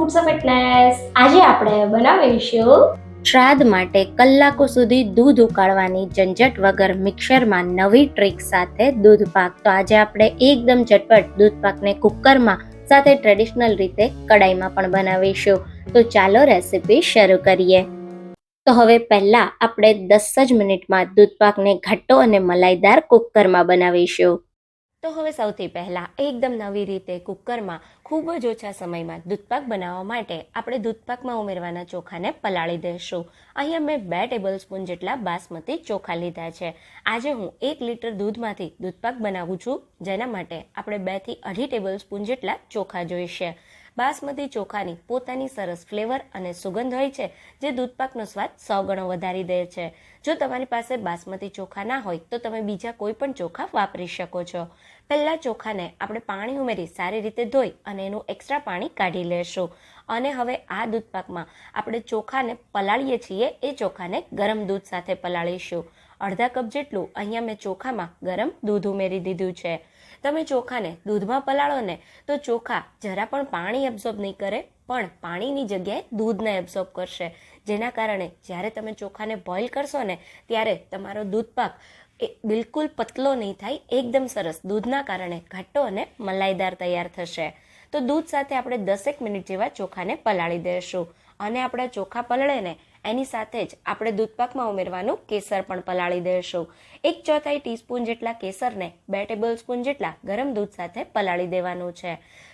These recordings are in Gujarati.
ફૂડ્સ ઓફ ફિટનેસ આજે આપણે બનાવીશું શ્રાદ્ધ માટે કલાકો સુધી દૂધ ઉકાળવાની ઝંઝટ વગર મિક્સરમાં નવી ટ્રીક સાથે દૂધ પાક. તો આજે આપણે એકદમ ઝટપટ દૂધ પાકને કુકરમાં સાથે ટ્રેડિશનલ રીતે કડાઈમાં પણ બનાવીશું. તો ચાલો રેસીપી શરૂ કરીએ. તો હવે પહેલા આપણે દસ જ મિનિટમાં દૂધ પાકને ઘટ્ટો અને મલાઈદાર કુકરમાં બનાવીશું. તો હવે સૌથી પહેલા એકદમ નવી રીતે કુકરમાં ખૂબ જ ઓછા સમયમાં દૂધપાક બનાવવા માટે આપણે દૂધપાકમાં ઉમેરવાના ચોખાને પલાળી દઈશું. અહીંયા મેં બે ટેબલ સ્પૂન જેટલા બાસમતી ચોખા લીધા છે. આજે હું એક લીટર દૂધમાંથી દૂધપાક બનાવું છું, જેના માટે આપણે બેથી અઢી ટેબલ સ્પૂન જેટલા ચોખા જોઈશે. બાસમતી ચોખાની પોતાની સરસ ફ્લેવર અને સુગંધ હોય છે, જે દૂધપાકનો સ્વાદ સો ગણો વધારી દે છે. જો તમારી પાસે બાસમતી ચોખા ના હોય, તો તમે બીજા કોઈ પણ ચોખા વાપરી શકો છો. પહેલાં ચોખાને આપણે પાણી ઉમેરી સારી રીતે ધોઈ અને એનું એક્સ્ટ્રા પાણી કાઢી લેશું. અને હવે આ દૂધપાકમાં આપણે ચોખાને પલાળીએ છીએ, એ ચોખાને ગરમ દૂધ સાથે પલાળીશું. અડધા કપ જેટલું અહીંયા મેં ચોખામાં ગરમ દૂધ ઉમેરી દીધું છે. તમે ચોખાને દૂધમાં પલાળો ને, તો ચોખા જરા પણ પાણી એબ્ઝોર્બ નહીં કરે, પણ પાણીની જગ્યાએ દૂધને એબ્ઝોર્બ કરશે. જેના કારણે જ્યારે તમે ચોખાને બોઇલ કરશો ને, ત્યારે તમારો દૂધપાક એ બિલકુલ પતલો નહીં થાય, એકદમ સરસ. દૂધના કારણે ઘટ્ટો અને મલાઈદાર તૈયાર થશે. તો દૂધ સાથે આપણે દસેક મિનિટ જેવા ચોખાને પલાળી દઈશું. અને આપણા ચોખા પલળે ને એની સાથે જ આપણે દૂધપાકમાં ઉમેરવાનું કેસર પણ પલાળી દેશું એક ચોથાઈ ટીસ્પૂન જેટલા કેસરને બે ટેબલ સ્પૂન જેટલા ગરમ દૂધ સાથે પલાળી દેવાનું છે.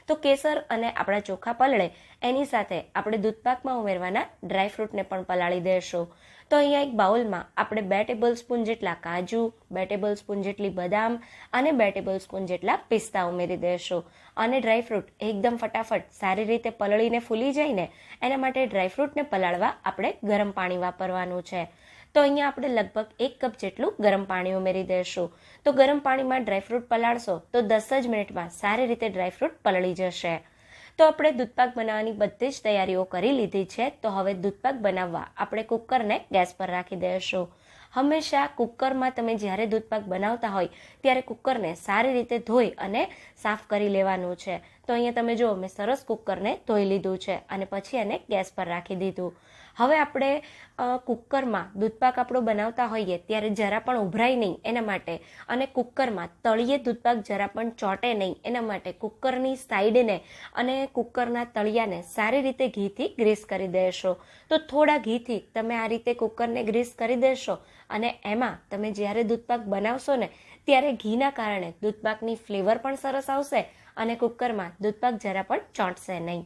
તો કેસર અને આપણા ચોખા પલળે એની સાથે આપણે દૂધપાકમાં ઉમેરવાના ડ્રાયફ્રૂટને પણ પલાળી દઈશું. તો અહીંયા એક બાઉલમાં આપણે બે ટેબલ સ્પૂન જેટલા કાજુ, બે ટેબલ સ્પૂન જેટલી બદામ અને બે ટેબલ સ્પૂન જેટલા પિસ્તા ઉમેરી દઈશું અને ડ્રાયફ્રૂટ એકદમ ફટાફટ સારી રીતે પલળીને ફૂલી જાય ને એના માટે ડ્રાયફ્રૂટને પલાળવા આપણે ગરમ પાણી વાપરવાનું છે. તો અહીંયા આપણે લગભગ એક કપ જેટલું ગરમ પાણી ઉમેરી દઈશું તો ગરમ પાણીમાં ડ્રાયફ્રૂટ પલાળશો તો દસ જ મિનિટમાં સારી રીતે ડ્રાયફ્રૂટ પલળી જશે. તો આપણે દૂધપાક બનાવવાની બધી જ તૈયારીઓ કરી લીધી છે. તો હવે દૂધપાક બનાવવા આપણે કુકરને ગેસ પર રાખી દઈશું. હંમેશા કુકરમાં તમે જ્યારે દૂધપાક બનાવતા હોય, ત્યારે કુકરને સારી રીતે ધોઈ અને સાફ કરી લેવાનું છે. તો અહીંયા તમે જુઓ, મેં સરસ કુકરને ધોઈ લીધું છે અને પછી એને ગેસ પર રાખી દીધું. હવે આપણે કુકરમાં દૂધપાક આપણો બનાવતા હોઈએ ત્યારે જરા પણ ઉભરાય નહીં એના માટે અને કુકરમાં તળિયે દૂધપાક જરા પણ ચોંટે નહીં એના માટે કુકરની સાઈડને અને કુકરના તળિયાને સારી રીતે ઘીથી ગ્રીસ કરી દેશો. તો થોડા ઘીથી તમે આ રીતે કુકરને ગ્રીસ કરી દેશો અને એમાં તમે જ્યારે દૂધપાક બનાવશો ને, ત્યારે ઘીના કારણે દૂધપાકની ફ્લેવર પણ સરસ આવશે અને કુકરમાં દૂધપાક જરા પણ ચોંટશે નહીં.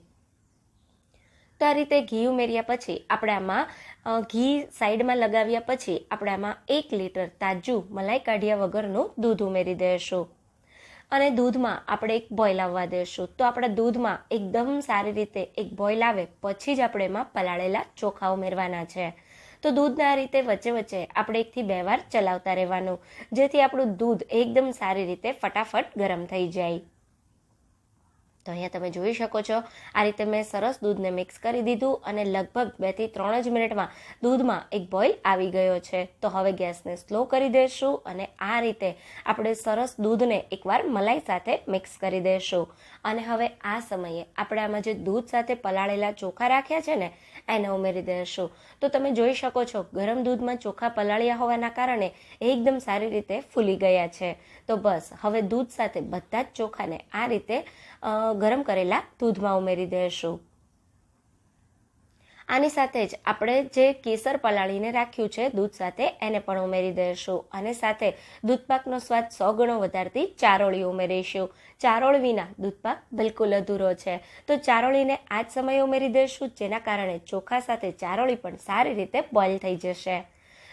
તો આ રીતે ઘી ઉમેર્યા પછી આપણે આમાં ઘી સાઈડમાં લગાવ્યા પછી આપણે આમાં એક લીટર તાજું મલાઈ કાઢ્યા વગરનું દૂધ ઉમેરી દઈશું અને દૂધમાં આપણે એક બોઇલ આવવા દઈશું તો આપણા દૂધમાં એકદમ સારી રીતે એક બોઇલ આવે, પછી જ આપણે એમાં પલાળેલા ચોખા ઉમેરવાના છે. તો દૂધના રીતે વચ્ચે વચ્ચે આપણે એકથી બે વાર ચલાવતા રહેવાનું, જેથી આપણું દૂધ એકદમ સારી રીતે ફટાફટ ગરમ થઈ જાય. તો અહીંયા તમે જોઈ શકો છો, આ રીતે મેં સરસ દૂધને મિક્સ કરી દીધું અને લગભગ બેથી ત્રણ જ મિનિટમાં દૂધમાં એક બોઇલ આવી ગયો છે. તો હવે ગેસને સ્લો કરી દઈશું અને આ રીતે આપણે સરસ દૂધને એકવાર મલાઈ સાથે મિક્સ કરી દઈશું અને હવે આ સમયે આપણે આમાં જે દૂધ સાથે પલાળેલા ચોખા રાખ્યા છે ને એને ઉમેરી દેશું. તો તમે જોઈ શકો છો, ગરમ દૂધમાં ચોખા પલાળ્યા હોવાના કારણે એકદમ સારી રીતે ફૂલી ગયા છે. તો બસ, હવે દૂધ સાથે બધા જ ચોખાને આ રીતે ગરમ કરેલા દૂધમાં ઉમેરી દઈશું આની સાથે જ આપણે જે કેસર પલાળીને રાખ્યું છે, દૂધ સાથે એને પણ ઉમેરી દઈશું. અને સાથે દૂધપાકનો સ્વાદ સો ગણો વધારતી ચારોળી ઉમેરીશું. ચારોળ વિના દૂધપાક બિલકુલ અધૂરો છે. તો ચારોળીને આ જ સમયે ઉમેરી દઈશું, જેના કારણે ચોખા સાથે ચારોળી પણ સારી રીતે બોઇલ થઈ જશે.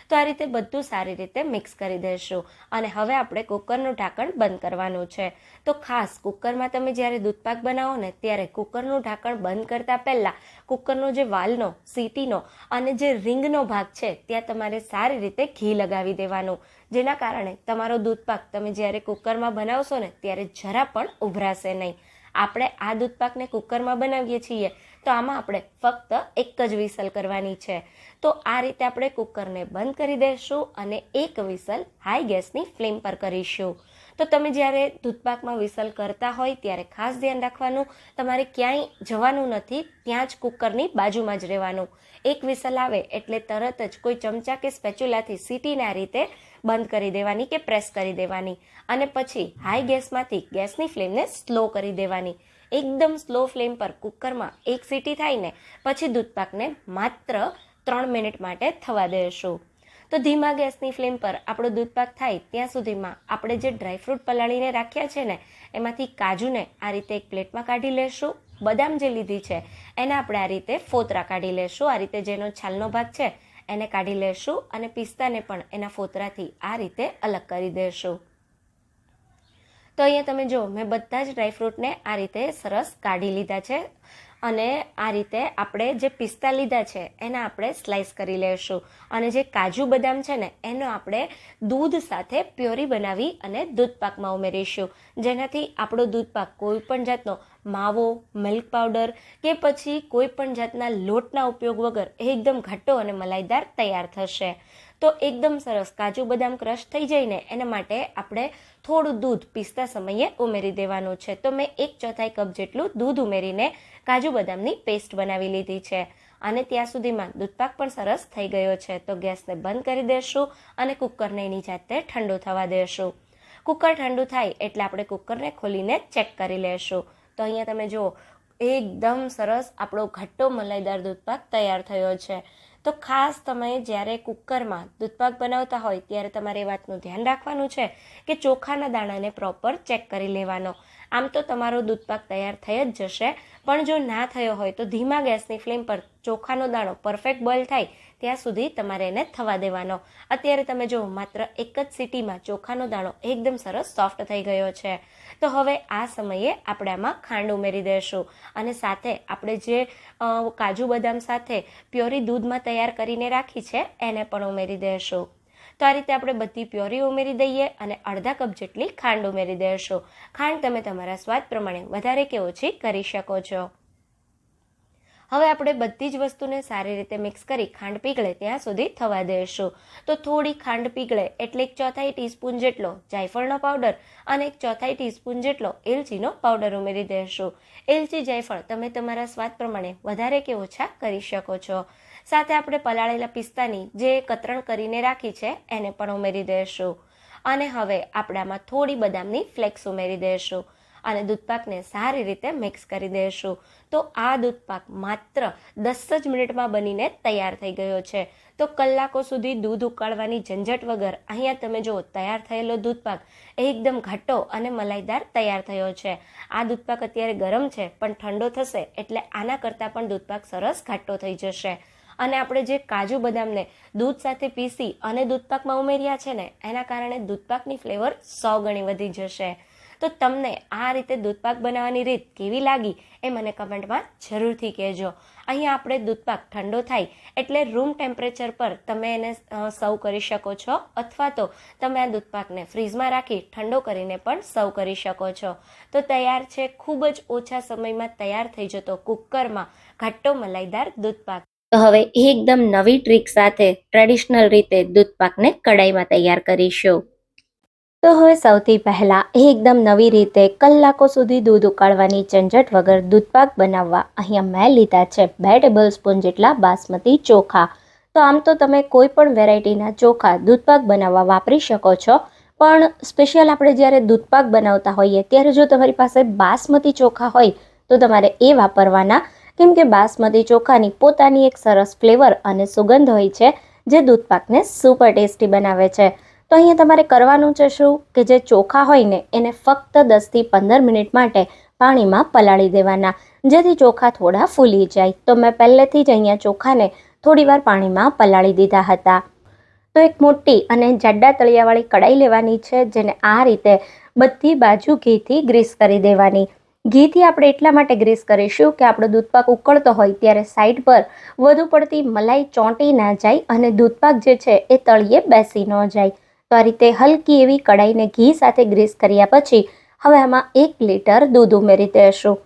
તો આ રીતે બધું સારી રીતે મિક્સ કરી દઈશું અને હવે આપણે કુકરનું ઢાંકણ બંધ કરવાનું છે. તો ખાસ કુકરમાં તમે જ્યારે દૂધપાક બનાવો ને ત્યારે કુકરનું ઢાંકણ બંધ કરતાં પહેલાં કુકરનો જે વાલનો, સીટીનો અને જે રિંગનો ભાગ છે ત્યાં તમારે સારી રીતે ઘી લગાવી દેવાનું. જેના કારણે તમારો દૂધપાક તમે જ્યારે કુકરમાં બનાવશો ને ત્યારે જરા પણ ઉભરાશે નહીં. આપણે આ દૂધપાકને કુકરમાં બનાવીએ છીએ તો આમાં આપણે ફક્ત એક જ વિસલ કરવાની છે. તો આ રીતે આપણે કુકરને બંધ કરી દઈશું અને એક વિસલ હાઈ ગેસની ફ્લેમ પર કરીશું. તો તમે જ્યારે દૂધપાકમાં વિસલ કરતા હોય ત્યારે ખાસ ધ્યાન રાખવાનું, તમારે ક્યાંય જવાનું નથી, ત્યાં જ કુકરની બાજુમાં જ રહેવાનું. એક વિસલ આવે એટલે તરત જ કોઈ ચમચા કે સ્પેચ્યુલાથી સીટીને રીતે બંધ કરી દેવાની કે પ્રેસ કરી દેવાની. અને પછી હાઈ ગેસમાંથી ગેસની ફ્લેમને સ્લો કરી દેવાની. એકદમ સ્લો ફ્લેમ પર કુકરમાં એક સીટી થાય ને પછી દૂધપાકને માત્ર ત્રણ મિનિટ માટે થવા દેશું. તો ધીમા ગેસની ફ્લેમ પર આપણો દૂધપાક થાય ત્યાં સુધીમાં આપણે જે ડ્રાયફ્રૂટ પલાળીને રાખ્યા છે ને, એમાંથી કાજુને આ રીતે એક પ્લેટમાં કાઢી લેશું. બદામ જે લીધી છે, એને આપણે આ રીતે ફોતરા કાઢી લેશું. આ રીતે જેનો છાલનો ભાગ છે, એને કાઢી લેશું અને પિસ્તાને પણ એના ફોતરાથી આ રીતે અલગ કરી દેશું. તો અહીંયા તમે જો, મેં બધા જ ડ્રાયફ્રૂટને આ રીતે સરસ કાઢી લીધા છે અને આ રીતે આપણે જે પિસ્તા લીધા છે, એના આપણે સ્લાઇસ કરી લેશું. અને જે કાજુ બદામ છે ને, એનો આપણે દૂધ સાથે પ્યોરી બનાવી અને દૂધપાકમાં ઉમેરીશું. જેનાથી આપણો દૂધપાક કોઈ પણ જાતનો, માવો મિલ્ક પાવડર કે પછી કોઈ પણ જાતના લોટના ઉપયોગ વગર એકદમ ઘટ્ટો અને મલાઈદાર તૈયાર થશે. તો એકદમ સરસ, કાજુ બદામ ક્રશ થઈ જાય ને એના માટે આપણે થોડું દૂધ પીસતા સમયે ઉમેરી દેવાનું છે. તો મેં એક ચોથાઈ કપ જેટલું દૂધ ઉમેરીને કાજુ બદામની પેસ્ટ બનાવી લીધી છે. અને ત્યાં સુધીમાં દૂધપાક પણ સરસ થઈ ગયો છે. તો ગેસને બંધ કરી દેશું અને કુકરને એની જાતે ઠંડુ થવા દેશું. કુકર ઠંડુ થાય એટલે આપણે કુકરને ખોલીને ચેક કરી લેશું. તો અહીંયા તમે જુઓ, એકદમ સરસ આપણો ઘટ્ટો મલાઈદાર દૂધપાક તૈયાર થયો છે. તો ખાસ તમે જ્યારે કુકરમાં દૂધપાક બનાવતા હોય, ત્યારે તમારે એ વાતનું ધ્યાન રાખવાનું છે કે ચોખાના દાણાને પ્રોપર ચેક કરી લેવાનો. આમ તો તમારો દૂધપાક તૈયાર થઈ જ જશે. પણ જો ના થયો હોય તો ધીમા ગેસની ફ્લેમ પર ચોખાનો દાણો પરફેક્ટ બોઇલ થાય ત્યાં સુધી તમારે એને થવા દેવાનો. અત્યારે તમે જો માત્ર એક જ સિટીમાં ચોખાનો દાણો એકદમ સરસ સોફ્ટ થઈ ગયો છે. તો હવે આ સમયે આપણે આમાં ખાંડ ઉમેરી દઈશું અને સાથે આપણે જે કાજુ બદામ સાથે પ્યોરી દૂધમાં તૈયાર કરીને રાખી છે, એને પણ ઉમેરી દઈશું તો આ રીતે આપણે બધી પ્યોરી ઉમેરી દઈએ અને અડધા કપ જેટલી ખાંડ ઉમેરી દેશો. ખાંડ તમે તમારા સ્વાદ પ્રમાણે વધારે કે ઓછી કરી શકો છો. હવે આપણે બધી જ વસ્તુને સારી રીતે મિક્સ કરી ખાંડ પીગળે ત્યાં સુધી થવા દઈશું તો થોડી ખાંડ પીગળે એટલે એક ચોથાઈ ટીસ્પૂન જેટલો જાયફળનો પાવડર અને એક ચોથાઈ ટીસ્પૂન જેટલો એલચીનો પાવડર ઉમેરી દેશું. એલચી, જાયફળ તમે તમારા સ્વાદ પ્રમાણે વધારે કે ઓછા કરી શકો છો. સાથે આપણે પલાળેલા પિસ્તાની જે કતરણ કરીને રાખી છે, એને પણ ઉમેરી દઈશું અને હવે આપણામાં થોડી બદામની ફ્લેક્સ ઉમેરી દઈશું અને દૂધપાકને સારી રીતે મિક્સ કરી દઈશું તો આ દૂધપાક માત્ર દસ જ મિનિટમાં બનીને તૈયાર થઈ ગયો છે. તો કલાકો સુધી દૂધ ઉકાળવાની ઝંઝટ વગર અહીંયા તમે જો તૈયાર થયેલો દૂધપાક એકદમ ઘાટો અને મલાઈદાર તૈયાર થયો છે. આ દૂધપાક અત્યારે ગરમ છે, પણ ઠંડો થશે એટલે આના કરતાં પણ દૂધપાક સરસ ઘાટો થઈ જશે. અને આપણે જે કાજુ બદામને દૂધ સાથે પીસી અને દૂધપાકમાં ઉમેર્યા છે ને, એના કારણે દૂધપાકની ફ્લેવર સો ગણી વધી જશે. તો તમને આ રીતે દૂધપાક બનાવવાની રીત કેવી લાગી એ મને કમેન્ટમાં જરૂરથી કહેજો. અહીંયા આપણે દૂધપાક ઠંડો થાય એટલે રૂમ ટેમ્પરેચર પર તમે એને સર્વ કરી શકો છો અથવા તો તમે આ દૂધપાકને ફ્રીજમાં રાખી ઠંડો કરીને પણ સર્વ કરી શકો છો. તો તૈયાર છે, ખૂબ જ ઓછા સમયમાં તૈયાર થઈ જતો કુકરમાં ઘટ્ટો મલાઈદાર દૂધપાક. તો હવે એકદમ નવી ટ્રીક સાથે ટ્રેડિશનલ રીતે દૂધપાકને કડાઈમાં તૈયાર કરીશું. તો હવે સૌથી પહેલાં એકદમ નવી રીતે કલાકો સુધી દૂધ ઉકાળવાની ઝંઝટ વગર દૂધપાક બનાવવા અહીંયા મેં લીધા છે બે ટેબલ સ્પૂન જેટલા બાસમતી ચોખા. તો આમ તો તમે કોઈ પણ વેરાયટીના ચોખા દૂધપાક બનાવવા વાપરી શકો છો, પણ સ્પેશિયલ આપણે જ્યારે દૂધપાક બનાવતા હોઈએ ત્યારે જો તમારી પાસે બાસમતી ચોખા હોય તો તમારે એ વાપરવાના કેમ કે બાસમતી ચોખાની પોતાની એક સરસ ફ્લેવર અને સુગંધ હોય છે, જે દૂધપાકને સુપર ટેસ્ટી બનાવે છે. તો અહીંયા તમારે કરવાનું છે શું? કે જે ચોખા હોય ને, એને ફક્ત દસથી પંદર મિનિટ માટે પાણીમાં પલાળી દેવાના, જેથી ચોખા થોડા ફૂલી જાય. તો મેં પહેલેથી જ અહીંયા ચોખાને થોડીવાર પાણીમાં પલાળી દીધા હતા. તો એક મોટી અને જાડા તળિયાવાળી કડાઈ લેવાની છે, જેને આ રીતે બધી બાજુ ઘીથી ગ્રીસ કરી દેવાની. ઘીથી આપણે એટલા માટે ગ્રીસ કરીશું કે આપણો દૂધપાક ઉકળતો હોય ત્યારે સાઈડ પર વધુ પડતી મલાઈ ચોંટી ના જાય અને દૂધપાક જે છે એ તળિયે બેસી ન જાય. તો આ રીતે હલકી એવી કડાઈને ઘી સાથે ગ્રીસ કર્યા પછી હવે આમાં એક લીટર દૂધ ઉમેરી દેશું.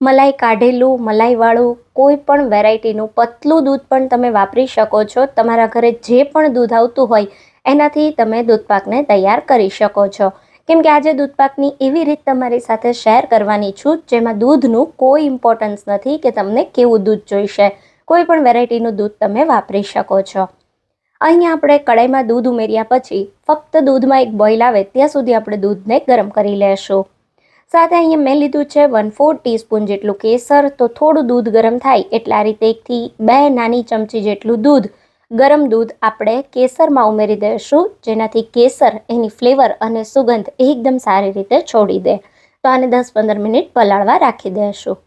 મલાઈ કાઢેલું, મલાઈવાળું કોઈ પણ વેરાયટીનું પતલું દૂધ પણ તમે વાપરી શકો છો. તમારા ઘરે જે પણ દૂધ આવતું હોય એનાથી તમે દૂધપાકને તૈયાર કરી શકો છો. કેમ કે આજે દૂધપાકની એવી રીત તમારી સાથે શેર કરવાની છું, જેમાં દૂધનું કોઈ ઇમ્પોર્ટન્સ નથી કે તમને કેવું દૂધ જોઈશે. કોઈ પણ વેરાયટીનું દૂધ તમે વાપરી શકો છો. અહીંયા આપણે કડાઈમાં દૂધ ઉમેર્યા પછી ફક્ત દૂધમાં એક બોઇલ આવે ત્યાં સુધી આપણે દૂધને ગરમ કરી લેશું. સાથે અહીંયા મેં લીધું છે વન ફોર ટીસ્પૂન જેટલું કેસર, તો થોડું દૂધ ગરમ થાય એટલે આ રીતે એકથી બે નાની ચમચી જેટલું દૂધ ગરમ દૂધ આપણે કેસરમાં ઉમેરી દઈશું, જેનાથી કેસર એની ફ્લેવર અને સુગંધ એકદમ સારી રીતે છોડી દે. તો આને દસ પંદર મિનિટ પલાળવા રાખી દઈશું.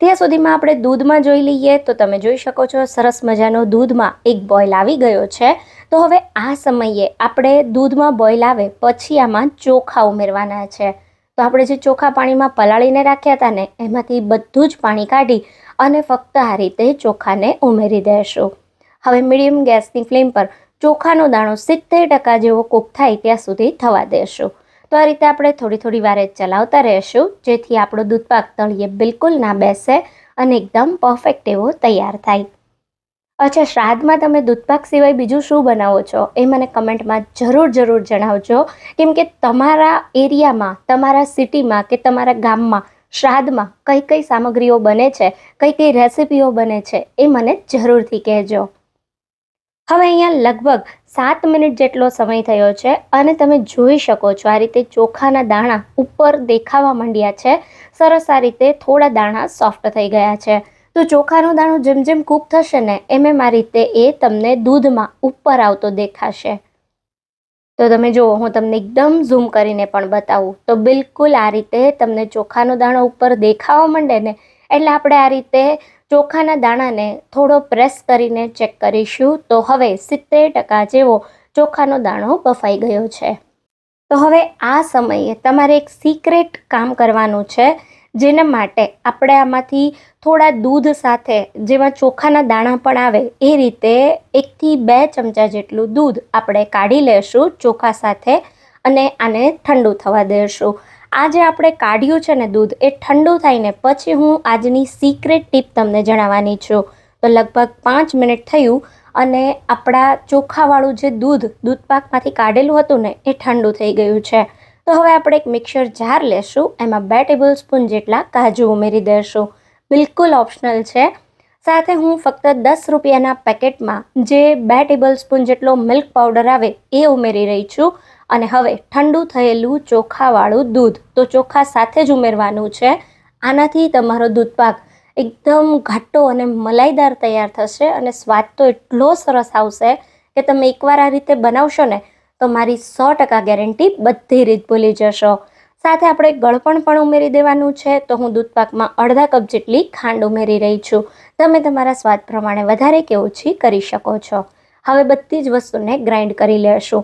ત્યાં સુધીમાં આપણે દૂધમાં જોઈ લઈએ તો તમે જોઈ શકો છો સરસ મજાનો દૂધમાં એક બોઇલ આવી ગયો છે. તો હવે આ સમયે આપણે દૂધમાં બોઇલ આવે પછી આમાં ચોખા ઉમેરવાના છે. તો આપણે જે ચોખા પાણીમાં પલાળીને રાખ્યા હતા ને, એમાંથી બધું જ પાણી કાઢી અને ફક્ત આ રીતે ચોખાને ઉમેરી દઈશું. હવે મીડિયમ ગેસની ફ્લેમ પર ચોખાનો દાણો સિત્તેર ટકા જેવો કૂક થાય ત્યાં સુધી થવા દેશું. તો આ રીતે આપણે થોડી થોડી વારે ચલાવતા રહેશું, જેથી આપણો દૂધપાક તળીએ બિલકુલ ના બેસે અને એકદમ પરફેક્ટ એવો તૈયાર થાય. અચ્છા, શ્રાદ્ધમાં તમે દૂધપાક સિવાય બીજું શું બનાવો છો? એ મને કમેન્ટમાં જરૂર જરૂર જણાવજો. કેમ કે તમારા એરિયામાં, તમારા સિટીમાં કે તમારા ગામમાં શ્રાદ્ધમાં કઈ કઈ સામગ્રીઓ બને છે, કઈ કઈ રેસિપીઓ બને છે, એ મને જરૂરથી કહેજો. હવે અહીંયા લગભગ સાત મિનિટ જેટલો સમય થયો છે અને તમે જોઈ શકો છો આ રીતે ચોખાના દાણા ઉપર દેખાવા માંડ્યા છે. સરસ આ રીતે થોડા દાણા સોફ્ટ થઈ ગયા છે. તો ચોખાનો દાણો જેમ જેમ કૂક થશે ને એમ એમ આ રીતે એ તમને દૂધમાં ઉપર આવતો દેખાશે. તો તમે જુઓ, હું તમને એકદમ ઝૂમ કરીને પણ બતાવું. તો બિલકુલ આ રીતે તમને ચોખાનો દાણો ઉપર દેખાવા માંડે ને એટલે આપણે આ રીતે ચોખાના દાણાને થોડો પ્રેસ કરીને ચેક કરીશું. તો હવે સિત્તેર ટકા જેવો ચોખાનો દાણો બફાઈ ગયો છે. તો હવે આ સમયે તમારે એક સિક્રેટ કામ કરવાનું છે, જેના માટે આપણે આમાંથી થોડા દૂધ સાથે જેમાં ચોખાના દાણા પણ આવે, એ રીતે એકથી બે ચમચા જેટલું દૂધ આપણે કાઢી લેશું ચોખા સાથે. અને આને ઠંડુ થવા દેશું. આ જે આપણે કાઢ્યું છે ને દૂધ, એ ઠંડુ થઈને પછી હું આજની સિક્રેટ ટીપ તમને જણાવવાની છું. તો લગભગ પાંચ મિનિટ થયું અને આપણા ચોખાવાળું જે દૂધ દૂધપાકમાંથી કાઢેલું હતું ને, એ ઠંડુ થઈ ગયું છે. તો હવે આપણે એક મિક્સર જાર લેશું, એમાં બે ટેબલ સ્પૂન જેટલા કાજુ ઉમેરી દેશું. બિલકુલ ઓપ્શનલ છે. સાથે હું ફક્ત દસ રૂપિયાના પેકેટમાં જે બે ટેબલ સ્પૂન જેટલો મિલ્ક પાવડર આવે, એ ઉમેરી રહી છું. અને હવે ઠંડુ થયેલું ચોખાવાળું દૂધ. તો ચોખા સાથે જ ઉમેરવાનું છે. આનાથી તમારો દૂધપાક એકદમ ઘાટો અને મલાઈદાર તૈયાર થશે અને સ્વાદ તો એટલો સરસ આવશે કે તમે એકવાર આ રીતે બનાવશો ને, તો મારી સો ટકા ગેરંટી બધી રીત ભૂલી જશો. સાથે આપણે ગળપણ પણ ઉમેરી દેવાનું છે. તો હું દૂધપાકમાં અડધા કપ જેટલી ખાંડ ઉમેરી રહી છું. તમે તમારા સ્વાદ પ્રમાણે વધારે કે ઓછી કરી શકો છો. હવે બધી જ વસ્તુને ગ્રાઇન્ડ કરી લેશું.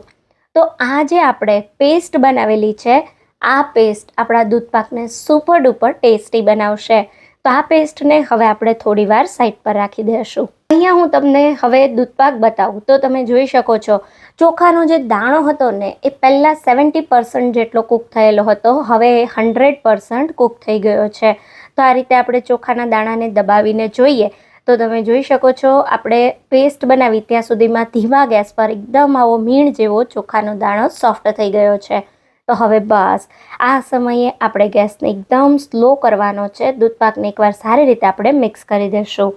તો આ જે આપણે પેસ્ટ બનાવેલી છે. આ પેસ્ટ આપણા દૂધપાકને સુપર ડુપર ટેસ્ટી બનાવશે. તો આ પેસ્ટને હવે આપણે થોડી વાર સાઈડ પર રાખી દઈશું અહીંયા હું તમને હવે દૂધપાક બતાવું. તો તમે જોઈ શકો છો, ચોખાનો જે દાણો હતો ને, એ પહેલાં સેવન્ટી પર્સન્ટ જેટલો કૂક થયેલો હતો. હવે હંડ્રેડ પર્સન્ટ કૂક થઈ ગયો છે. તો આ રીતે આપણે ચોખાના દાણાને દબાવીને જોઈએ. તો તમે જોઈ શકો છો, આપણે પેસ્ટ બનાવી ત્યાં સુધીમાં ધીમા ગેસ પર એકદમ આવો મીણ જેવો ચોખાનો દાણો સોફ્ટ થઈ ગયો છે. તો હવે બસ, આ સમયે આપણે ગેસને એકદમ સ્લો કરવાનો છે. દૂધપાકને એકવાર સારી રીતે આપણે મિક્સ કરી દઈશું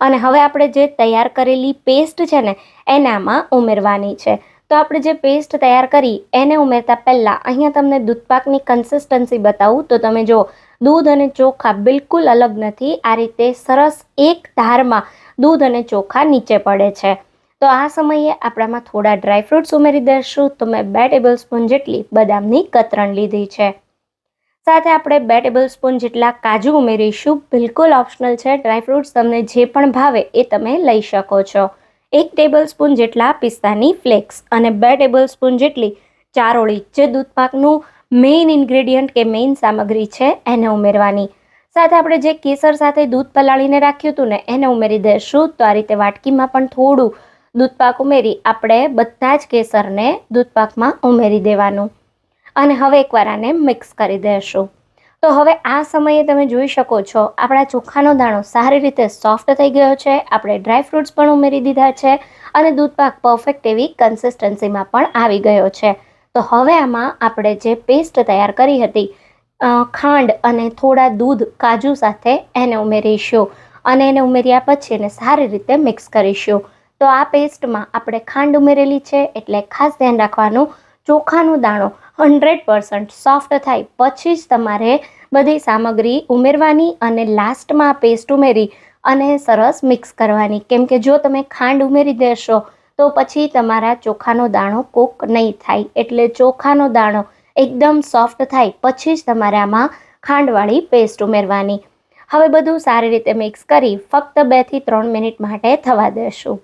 અને હવે આપણે જે તૈયાર કરેલી પેસ્ટ છે ને, એનામાં ઉમેરવાની છે. તો આપણે જે પેસ્ટ તૈયાર કરી, એને ઉમેરતા પહેલાં અહીંયા તમને દૂધપાકની કન્સિસ્ટન્સી બતાવું. તો તમે જો દૂધ અને ચોખા બિલકુલ અલગ નથી. આ રીતે સરસ એક ધારમાં દૂધ અને ચોખા નીચે પડે છે. તો આ સમયે આપણામાં થોડા ડ્રાયફ્રૂટ્સ ઉમેરી દઈશું. તો મેં બે ટેબલ સ્પૂન જેટલી બદામની કતરણ લીધી છે. સાથે આપણે બે ટેબલ સ્પૂન જેટલા કાજુ ઉમેરીશું. બિલકુલ ઓપ્શનલ છે. ડ્રાયફ્રૂટ્સ તમને જે પણ ભાવે એ તમે લઈ શકો છો. એક ટેબલ સ્પૂન જેટલા પિસ્તાની ફ્લેક્સ અને બે ટેબલ સ્પૂન જેટલી ચારોળી જે દૂધપાકનું મેઇન ઇન્ગ્રેડિયન્ટ કે મેઇન સામગ્રી છે, એને ઉમેરવાની. સાથે આપણે જે કેસર સાથે દૂધ પલાળીને રાખ્યું હતું ને, એને ઉમેરી દઈશું તો આ રીતે વાટકીમાં પણ થોડું દૂધપાક ઉમેરી આપણે બધા જ કેસરને દૂધપાકમાં ઉમેરી દેવાનું. અને હવે એકવાર આને મિક્સ કરી દઈશું તો હવે આ સમયે તમે જોઈ શકો છો, આપણા ચોખાનો દાણો સારી રીતે સોફ્ટ થઈ ગયો છે. આપણે ડ્રાય ફ્રૂટ્સ પણ ઉમેરી દીધા છે અને દૂધપાક પરફેક્ટ એવી કન્સિસ્ટન્સીમાં પણ આવી ગયો છે. તો હવે આમાં આપણે જે પેસ્ટ તૈયાર કરી હતી ખાંડ અને થોડા દૂધ, કાજુ સાથે એને ઉમેરીશું અને એને ઉમેર્યા પછી એને સારી રીતે મિક્સ કરીશું. તો આ પેસ્ટમાં આપણે ખાંડ ઉમેરેલી છે એટલે ખાસ ધ્યાન રાખવાનું, ચોખાનો દાણો હંડ્રેડ પર્સન્ટ સોફ્ટ થાય પછી જ તમારે બધી સામગ્રી ઉમેરવાની અને લાસ્ટમાં પેસ્ટ ઉમેરી અને સરસ મિક્સ કરવાની. કેમ કે જો તમે ખાંડ ઉમેરી દેશો તો પછી તમારા ચોખાનો દાણો કોક નહીં થાય. એટલે ચોખાનો દાણો એકદમ સોફ્ટ થાય, પછી જ તમારે આમાં ખાંડવાળી પેસ્ટ ઉમેરવાની. હવે બધું સારી રીતે મિક્સ કરી ફક્ત બેથી ત્રણ મિનિટ માટે થવા દેશું.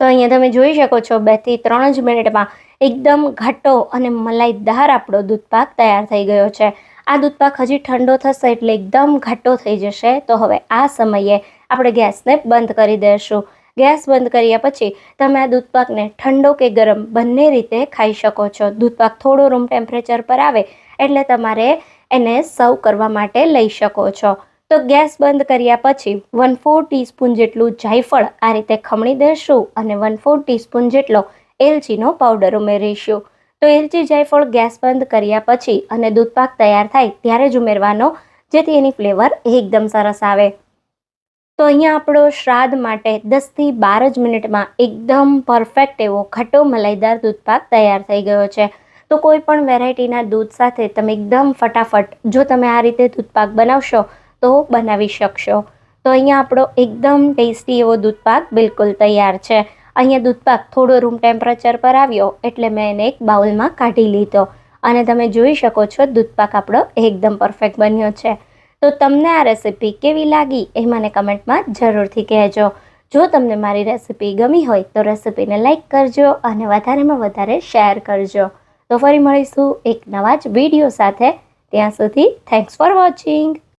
તો અહીંયા તમે જોઈ શકો છો બેથી ત્રણ જ મિનિટમાં એકદમ ઘાટો અને મલાઈદાર આપણો દૂધપાક તૈયાર થઈ ગયો છે. આ દૂધપાક હજી ઠંડો થશે એટલે એકદમ ઘાટો થઈ જશે. તો હવે આ સમયે આપણે ગેસને બંધ કરી દઈશું ગેસ બંધ કર્યા પછી તમે આ દૂધપાકને ઠંડો કે ગરમ બંને રીતે ખાઈ શકો છો. દૂધપાક થોડો રૂમ ટેમ્પરેચર પર આવે એટલે તમારે એને સર્વ કરવા માટે લઈ શકો છો. તો ગેસ બંધ કર્યા પછી વન ફોર ટીસ્પૂન જેટલું જાયફળ આ રીતે ખમણી દઈશું અને વન ફોર ટીસ્પૂન જેટલો એલચીનો પાવડર ઉમેરીશું. તો એલચી જાયફળ ગેસ બંધ કર્યા પછી અને દૂધપાક તૈયાર થાય ત્યારે જ ઉમેરવાનો જેથી એની ફ્લેવર એકદમ સરસ આવે. તો અહીંયા આપણો શ્રાદ્ધ માટે દસથી બાર જ મિનિટમાં એકદમ પરફેક્ટ એવો ખટ્ટો મલાઈદાર દૂધપાક તૈયાર થઈ ગયો છે. તો કોઈ પણ વેરાયટીના દૂધ સાથે તમે એકદમ ફટાફટ, જો તમે આ રીતે દૂધપાક બનાવશો, તો બનાવી શકશો. તો અહીંયા આપણો એકદમ ટેસ્ટી એવો દૂધપાક બિલકુલ તૈયાર છે. અહીંયા દૂધપાક થોડો રૂમ ટેમ્પરેચર પર આવ્યો એટલે મેં એને એક બાઉલમાં કાઢી લીધો. અને તમે જોઈ શકો છો દૂધપાક આપણો એકદમ પરફેક્ટ બન્યો છે. તો તમને આ રેસિપી કેવી લાગી એ મને કમેન્ટમાં જરૂરથી કહેજો. જો તમને મારી રેસિપી ગમી હોય તો રેસિપીને લાઇક કરજો અને વધારેમાં વધારે શેર કરજો. તો ફરી મળીશું એક નવા જ વીડિયો સાથે. ત્યાં સુધી થેન્ક્સ ફોર વોચિંગ